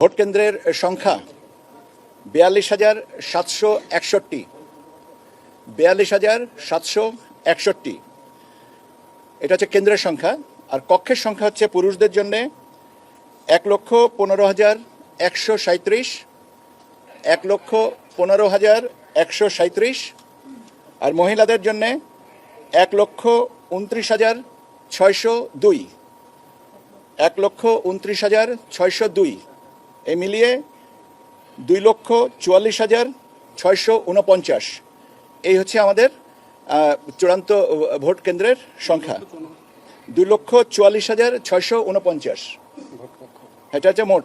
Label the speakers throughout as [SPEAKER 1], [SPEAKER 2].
[SPEAKER 1] Vote কেন্দ্রের সংখ্যা বিয়াল্লিশ হাজার সাতশো একষট্টি। বিয়াল্লিশ হাজার সাতশো একষট্টি। এটা হচ্ছে কেন্দ্রের সংখ্যা। আর কক্ষের সংখ্যা হচ্ছে পুরুষদের জন্য এক লক্ষ পনেরো হাজার একশো সাঁত্রিশ এক লক্ষ পনেরো হাজার একশো সাঁত্রিশ আর মহিলাদের জন্য এক লক্ষ উনত্রিশ হাজার ছয়শো দুই। এক লক্ষ উনত্রিশ হাজার ছয়শো দুই। এ মিলিয়ে দুই লক্ষ চুয়াল্লিশ হাজার ছয়শো উনপঞ্চাশ। এই হচ্ছে আমাদের চূড়ান্ত ভোট কেন্দ্রের সংখ্যা। দুই লক্ষ চুয়াল্লিশ হাজার ছয়শো উনপঞ্চাশ। এটা হচ্ছে মোট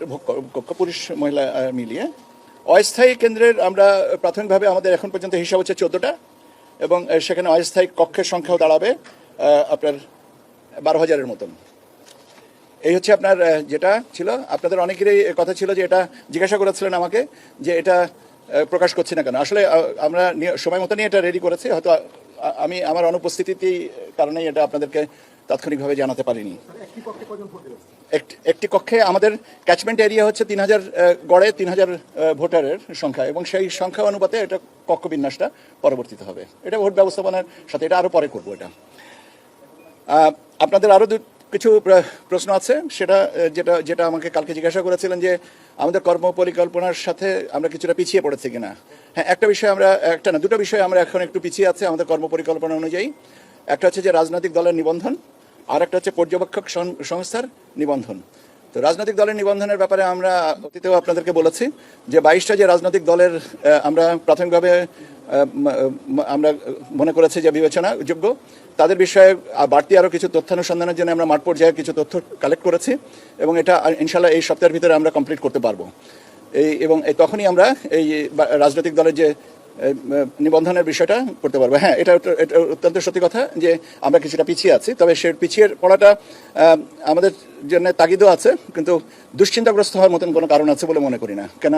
[SPEAKER 1] পুরুষ মহিলা মিলিয়ে। অস্থায়ী কেন্দ্রের আমরা প্রাথমিকভাবে আমাদের এখন পর্যন্ত হিসাব হচ্ছে চোদ্দোটা, এবং সেখানে অস্থায়ী কক্ষের সংখ্যাও দাঁড়াবে আপনার বারো হাজারের মতন। এই হচ্ছে আপনার যেটা ছিল। আপনাদের অনেকেরই কথা ছিল যে এটা জিজ্ঞাসা করেছিলেন আমাকে যে এটা প্রকাশ করছি না কেন। আসলে আমরা সময় মতো নিয়ে এটা রেডি করেছি। হয়তো আমি আমার অনুপস্থিতির কারণেই এটা আপনাদেরকে তাৎক্ষণিকভাবে জানাতে পারিনি। একটি- একটি কক্ষে আমাদের ক্যাচমেন্ট এরিয়া হচ্ছে তিন হাজার গড়ে তিন হাজার ভোটারের সংখ্যা এবং সেই সংখ্যা অনুপাতে এটা কক্ষ বিন্যাসটা পরবর্তীতে হবে। এটা ভোট ব্যবস্থাপনার সাথে এটা আরও পরে করব এটা। আপনাদের আরও দু কিছু প্রশ্ন আছে। সেটা যেটা যেটা আমাকে কালকে জিজ্ঞাসা করেছিলেন যে আমাদের কর্ম পরিকল্পনার সাথে আমরা কিছুটা পিছিয়ে পড়েছি কিনা। হ্যাঁ একটা বিষয় আমরা, একটা না, দুটো বিষয় আমরা এখন একটু পিছিয়ে আছে আমাদের কর্ম পরিকল্পনা অনুযায়ী। একটা হচ্ছে যে রাজনৈতিক দলের নিবন্ধন আর একটা হচ্ছে পর্যবেক্ষক সংস্থার নিবন্ধন। তো রাজনৈতিক দলের নিবন্ধনের ব্যাপারে আমরা অতীতেও আপনাদেরকে বলেছি যে বাইশটা যে রাজনৈতিক দলের আমরা প্রাথমিকভাবে আমরা মনে করেছি যে বিবেচনা যোগ্য তাদের বিষয়ে বাড়তি আরও কিছু তথ্যানুসন্ধানের জন্য আমরা মাঠ পর্যায়ে কিছু তথ্য কালেক্ট করেছি এবং এটা ইনশাল্লাহ এই সপ্তাহের ভিতরে আমরা কমপ্লিট করতে পারব। এই এবং তখনই আমরা এই রাজনৈতিক দলের যে নিবন্ধনের বিষয়টা করতে পারব। হ্যাঁ এটা অত্যন্ত সত্যি কথা যে আমরা কিছুটা পিছিয়ে আছি, তবে সে পিছিয়ে পড়াটা আমাদের জন্য তাগিদও আছে, কিন্তু দুশ্চিন্তাগ্রস্ত হওয়ার মতন কোনো কারণ আছে বলে মনে করি না। কেন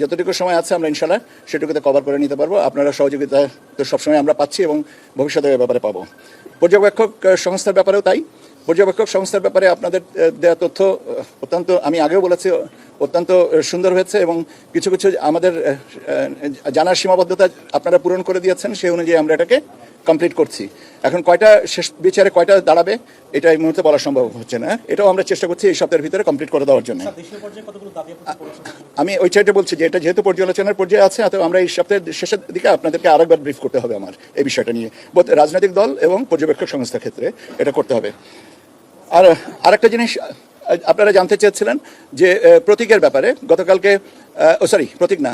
[SPEAKER 1] যতটুকু সময় আছে আমরা ইনশাল্লাহ সেটুকুতে কভার করে নিতে পারব। আপনারা সহযোগিতা তো সবসময় আমরা পাচ্ছি এবং ভবিষ্যতে ব্যাপারে পাবো। পর্যবেক্ষক সংস্থার ব্যাপারেও তাই। পর্যবেক্ষক সংস্থার ব্যাপারে আপনাদের দেওয়া তথ্য অত্যন্ত আমি আগেও বলেছি অত্যন্ত সুন্দর হয়েছে এবং কিছু কিছু আমাদের জানার সীমাবদ্ধতা আপনারা পূরণ করে দিয়েছেন সেই অনুযায়ী আমরা এটাকে কমপ্লিট করছি। এখন কয়টা শেষ বিচারে কয়টা দাঁড়াবে এটা এই মুহূর্তে বলা সম্ভব হচ্ছে না। এটাও আমরা চেষ্টা করছি এই সপ্তাহের ভিতরে কমপ্লিট করে দেওয়ার জন্য। আমি ওই সাইডে বলছি যে এটা যেহেতু পর্যালোচনার পর্যায়ে আছে অতএব আমরা এই সপ্তাহের শেষের দিকে আপনাদেরকে আরেকবার ব্রিফ করতে হবে আমার এই বিষয়টা নিয়ে। বোধ রাজনৈতিক দল এবং পর্যবেক্ষক সংস্থার ক্ষেত্রে এটা করতে হবে। আর আরেকটা জিনিস আপনারা জানতে চেয়েছিলেন যে প্রতীকের ব্যাপারে গতকালকে ও সরি, প্রতীক না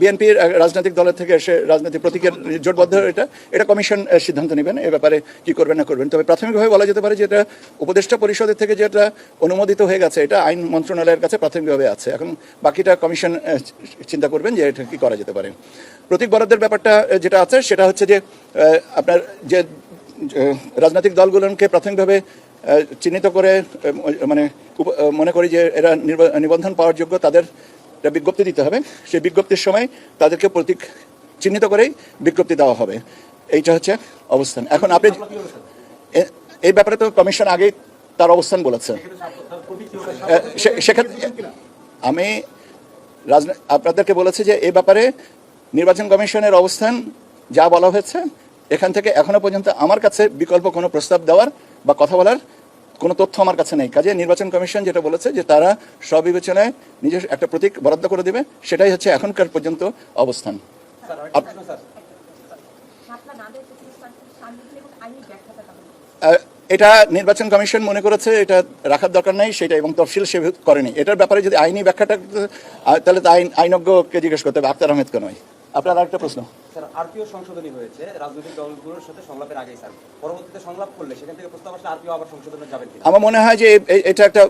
[SPEAKER 1] বিএনপির রাজনৈতিক দলের থেকে এসে রাজনৈতিক প্রতীকের জোটবদ্ধ এটা এটা কমিশন সিদ্ধান্ত নেবেন এ ব্যাপারে কি করবেন না করবেন। তবে প্রাথমিকভাবে বলা যেতে পারে যে এটা উপদেষ্টা পরিষদের থেকে যেটা অনুমোদিত হয়ে গেছে, এটা আইন মন্ত্রণালয়ের কাছে প্রাথমিকভাবে আছে। এখন বাকিটা কমিশন চিন্তা করবেন যে এটা কি করা যেতে পারে। প্রতীক বরাদ্দের ব্যাপারটা যেটা আছে সেটা হচ্ছে যে আপনার যে রাজনৈতিক দলগুলোকে প্রাথমিকভাবে চিহ্নিত করে মানে মনে করি যে এরা নিবন্ধন পাওয়ার যোগ্য, তাদের বিজ্ঞপ্তি দিতে হবে। সেই বিজ্ঞপ্তির সময় তাদেরকে প্রতীক চিহ্নিত করেই বিজ্ঞপ্তি দেওয়া হবে। এইটা হচ্ছে অবস্থান। এখন আপনি এই ব্যাপারে তো কমিশন আগেই তার অবস্থান বলেছে। সেক্ষেত্রে আমি আপনাদেরকে বলেছি যে এই ব্যাপারে নির্বাচন কমিশনের অবস্থান যা বলা হয়েছে, এখান থেকে এখনও পর্যন্ত আমার কাছে বিকল্প কোনো প্রস্তাব দেওয়ার বা কথা বলার কোনো তথ্য আমার কাছে নেই। কাজে নির্বাচন কমিশন যেটা বলেছে যে তারা সবিবেচনায় নিজের একটা প্রতীক বরাদ্দ করে দেবে সেটাই হচ্ছে এখনকার পর্যন্ত অবস্থান। এটা নির্বাচন কমিশন মনে করেছে এটা রাখার দরকার নেই সেটা এবং তফসিল সে করেনি। এটার ব্যাপারে যদি আইনি ব্যাখ্যাটা তাহলে তো আইন আইনজ্ঞকে জিজ্ঞেস করতে হবে আক্তার আহমেদকে নয়। আপনার আরেকটা প্রশ্ন।
[SPEAKER 2] স্যার আরপিও সংশোধনী হয়েছে, রাজনৈতিক দলগুলোর সাথে সংলাপের আগেই, স্যার। পরবর্তীতে সংলাপ করলে সেখান থেকে প্রস্তাব আসলে আরপিও আবার সংশোধনে যাবেন
[SPEAKER 1] আমার মনে হয় যে এটা একটা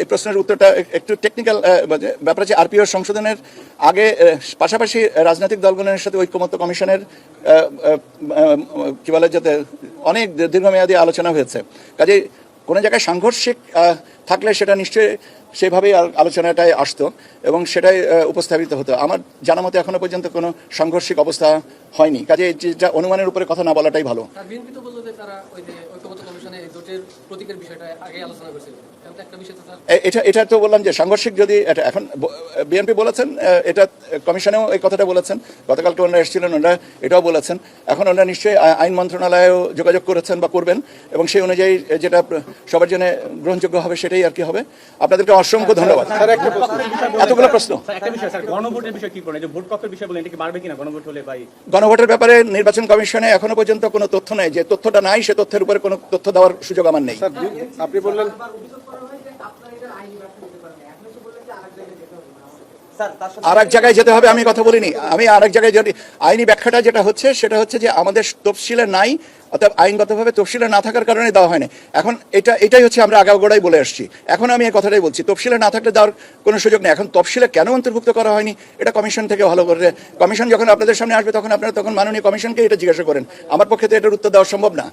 [SPEAKER 1] এই প্রশ্নের উত্তরটা একটু টেকনিক্যাল ব্যাপার আছে আরপিও সংশোধনের আগে পাশাপাশি রাজনৈতিক দলগুলোর সাথে ঐক্যমত্য কমিশনের কি বলে যাতে অনেক দীর্ঘমেয়াদী আলোচনা হয়েছে। কাজে কোনো জায়গায় সাংঘর্ষিক থাকলে সেটা নিশ্চয়ই সেভাবেই আল- আলোচনাটায় আসতো এবং সেটাই উপস্থাপিত হতো। আমার জানা মতে এখনও পর্যন্ত কোনো সাংঘর্ষিক অবস্থা হয়নি। কাজে যেটা অনুমানের উপরে কথা না বলাটাই ভালো। এটা এটা তো বললাম যে সাংঘর্ষিক যদি এটা এখন বিএনপি বলেছেন এটা কমিশনেও এই কথাটা বলেছেন। গতকালকে ওনারা এসেছিলেন ওনারা এটাও বলেছেন। এখন ওনারা নিশ্চয়ই আইন মন্ত্রণালয়েও যোগাযোগ করেছেন বা করবেন এবং সেই অনুযায়ী যেটা সবার জন্য গ্রহণযোগ্য হবে সেটাই আর কি হবে? আপনাদেরকে অসংখ্য ধন্যবাদ। এতগুলো প্রশ্ন।
[SPEAKER 3] স্যার একটা বিষয় স্যার গণভোটের বিষয় কি করেন এই যে ভোট কপের বিষয় বলেন? এটা কি বাড়বে কিনা গণভোট হলে ভাই?
[SPEAKER 1] গণভোটের ব্যাপারে নির্বাচন কমিশনে এখনও পর্যন্ত কোনো তথ্য নেই। যে তথ্যটা নাই সে তথ্যের উপরে কোনো তথ্য দেওয়ার সুযোগ আমার নেই।
[SPEAKER 4] আপনি বললেন
[SPEAKER 1] আর এক জায়গায় যেতে হবে আমি কথা বলিনি। আমি আর এক জায়গায় যদি আইনি ব্যাখ্যাটা যেটা হচ্ছে সেটা হচ্ছে যে আমাদের তফসিলে নাই অর্থাৎ আইনগতভাবে তফসিলে না থাকার কারণে দেওয়া হয়নি। এখন এটা এটাই হচ্ছে আমরা আগাগোড়াই বলে আসছি এখন আমি এই কথাটাই বলছি তফসিলে না থাকলে দেওয়ার কোনো সুযোগ নেই। এখন তফসিলে কেন অন্তর্ভুক্ত করা হয়নি এটা কমিশন থেকে ভালো করে কমিশন যখন আপনাদের সামনে আসবে তখন আপনারা তখন মাননীয় কমিশনকে এটা জিজ্ঞাসা করেন। আমার পক্ষে তো এটার উত্তর দেওয়া সম্ভব না।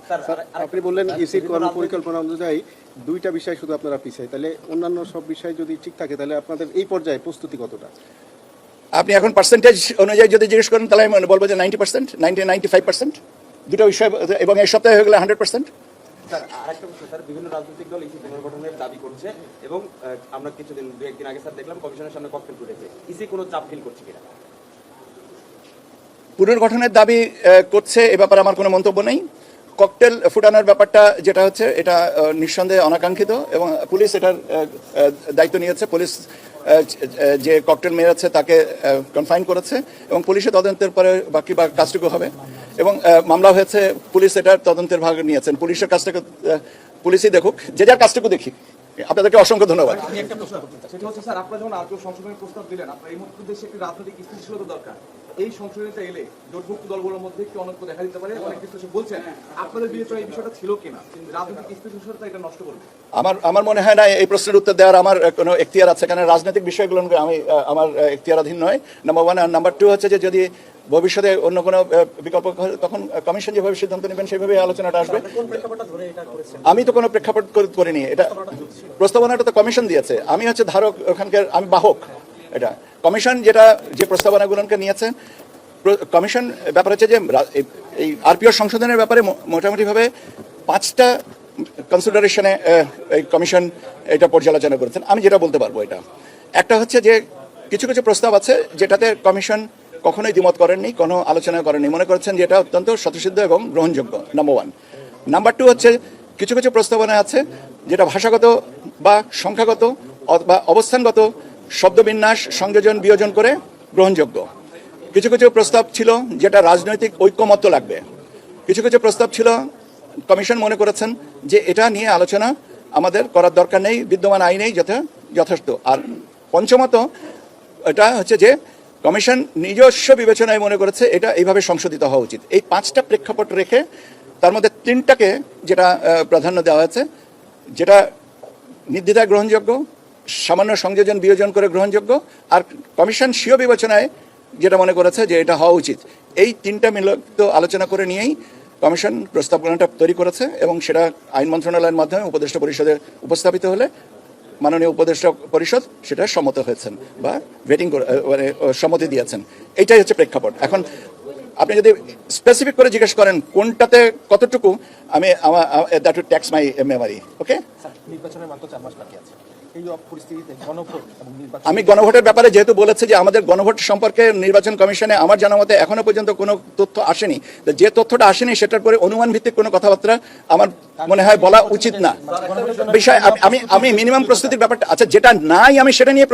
[SPEAKER 4] আপনি বললেন ইসির পরিকল্পনা অনুযায়ী দুইটা বিষয় শুধু আপনারা পিছাই। তাহলে অন্যান্য সব বিষয় যদি ঠিক থাকে তাহলে আপনাদের এই পর্যায়ে প্রস্তুতি কতটা?
[SPEAKER 1] আপনি এখন পার্সেন্টেজ অনুযায়ী যদি জিজ্ঞেস করেন তাহলে আমি বলব যে ninety percent ninety ninety five percent দুটো বিষয় এবং এই সপ্তাহে হয়ে গেলে হান্ড্রেড পার্সেন্ট
[SPEAKER 2] আরেকটা বিষয় স্যার বিভিন্ন রাজনৈতিক দল ইসি পুনর্গঠনের দাবি করছে এবং আমরা কিছুদিন দু একদিন আগে স্যার দেখলাম কমিশনের সামনে ককটেল ফুটেছে। ইসি কোনো চাপ ফিল করছে কিনা?
[SPEAKER 1] পুনর্গঠনের দাবি করছে এ ব্যাপারে আমার কোনো মন্তব্য নেই। ককটেল ফুটানোর ব্যাপারটা যেটা হচ্ছে, এটা নিঃসন্দেহে অনাকাঙ্ক্ষিত এবং পুলিশ এটার দায়িত্ব নিয়েছে। পুলিশ যে ককটেল মেরেছে তাকে কনফাইন করেছে এবং পুলিশের তদন্তের পরে বাকি বা কাজটুকু হবে। এবং মামলা হয়েছে, পুলিশ এটার তদন্তের ভাগ নিয়েছেন। পুলিশের কাজটাকে পুলিশই দেখুক, যে যার কাজটুকু দেখি। আপনাদেরকে অসংখ্য ধন্যবাদ।
[SPEAKER 5] সেটা হচ্ছে, স্যার, আপনারা যখন আর্থিক সংশোধনের প্রস্তাব দিলেন, আপনার এই মুহূর্তে একটি রাজনৈতিক স্থিতিশীলতা দরকার। এই সংশোধনীটা এলে জোটভুক্ত দলগুলোর মধ্যে একটি অনৈক্য দেখা দিতে পারে। অনেক বিশ্লেষক বলছেন আপনাদের বিবেচনা এই বিষয়টা ছিল কিনা? রাজনৈতিক স্থিতিশীলতা এটা নষ্ট করবে।
[SPEAKER 1] আমার আমার মনে হয় না এই প্রশ্নের উত্তর দেওয়ার আমার কোনো এখতিয়ার আছে। কারণ রাজনৈতিক বিষয়গুলো আমি আমার এখতিয়ারাধীন নয়। নাম্বার ওয়ান আর নাম্বার টু হচ্ছে যে যদি ভবিষ্যতে অন্য কোনো বিকল্প তখন কমিশন যেভাবে সিদ্ধান্ত নেবেন সেভাবে আলোচনাটা আসবে। আমি তো কোনো প্রেক্ষাপট করে- করিনি। এটা প্রস্তাবনাটা তো কমিশন দিয়েছে। আমি হচ্ছে ধারক ওখানকার আমি বাহক। এটা। কমিশন যেটা, যে প্রস্তাবনাগুলোকে নিয়েছে কমিশন ব্যাপার হচ্ছে যে এই- আরপিও সংশোধনের ব্যাপারে মোটামুটিভাবে পাঁচটা কনসিডারেশনে এই কমিশন এটা পর্যালোচনা করেছেন। আমি যেটা বলতে পারব এটা। একটা হচ্ছে যে, কিছু কিছু প্রস্তাব আছে যেটাতে কমিশন কখনোই দ্বিমত করেননি, কোনো আলোচনা করেননি। মনে করছেন যে এটা অত্যন্ত স্বতঃসিদ্ধ এবং গ্রহণযোগ্য নাম্বার ওয়ান নাম্বার টু হচ্ছে কিছু কিছু প্রস্তাবনা আছে যেটা ভাষাগত বা সংখ্যাগত বা অবস্থানগত শব্দবিন্যাস, সংযোজন, বিয়োজন করে গ্রহণযোগ্য। কিছু কিছু প্রস্তাব ছিল যেটা রাজনৈতিক ঐক্যমত্য লাগবে। কিছু কিছু প্রস্তাব ছিল, কমিশন মনে করেছেন, যে এটা নিয়ে আলোচনা আমাদের করার দরকার নেই, বিদ্যমান আইনেই যথা, যথেষ্ট। আর পঞ্চমত, এটা হচ্ছে যে কমিশন নিজস্ব বিবেচনায় মনে করেছে এটা এইভাবে সংশোধিত হওয়া উচিত। এই পাঁচটা প্রেক্ষাপট রেখে তার মধ্যে তিনটাকে যেটা প্রাধান্য দেওয়া হয়েছে, যেটা নির্দ্বিধায় গ্রহণযোগ্য সামান্য সংযোজন বিয়োজন করে গ্রহণযোগ্য। আর কমিশন স্বীয় বিবেচনায় যেটা মনে করেছে যে এটা হওয়া উচিত। এই তিনটা মিলিত আলোচনা করে নিয়েই কমিশন প্রস্তাবনাটা তৈরি করেছে এবং সেটা আইন মন্ত্রণালয়ের মাধ্যমে উপদেষ্টা পরিষদে উপস্থাপিত হলে মাননীয় উপদেষ্টা পরিষদ সেটা সম্মত হয়েছেন বা ভেটিং মানে সম্মতি দিয়েছেন। এইটাই হচ্ছে প্রেক্ষাপট। এখন আপনি যদি স্পেসিফিক করে জিজ্ঞেস করেন কোনটাতে কতটুকু, আমি, আমার that would tax my memory okay
[SPEAKER 3] নির্বাচনের মাত্র চার মাস বাকি আছে।
[SPEAKER 1] আমি গণভোটের ব্যাপারে যেহেতু বলেছে যে আমাদের গণভোট সম্পর্কে নির্বাচন কমিশনে আমার জানা মতে এখনও পর্যন্ত কোনো তথ্য আসেনি। যে তথ্যটা আসেনি, সেটার পরে অনুমান ভিত্তিক কোনো কথাবার্তা আমার মনে হয় বলা উচিত না। বিষয় আমি- আমি মিনিমাম প্রস্তুতির ব্যাপারটা আচ্ছা যেটা নাই, আমি সেটা নিয়ে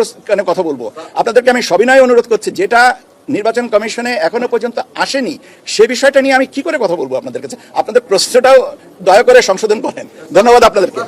[SPEAKER 1] কথা বলব? আপনাদেরকে আমি সবিনয় অনুরোধ করছি, যেটা নির্বাচন কমিশনে এখনও পর্যন্ত আসেনি, সে বিষয়টা নিয়ে আমি কি করে কথা বলব আপনাদের কাছে? আপনাদের প্রশ্নটাও দয়া করে সংশোধন করেন। ধন্যবাদ আপনাদেরকে।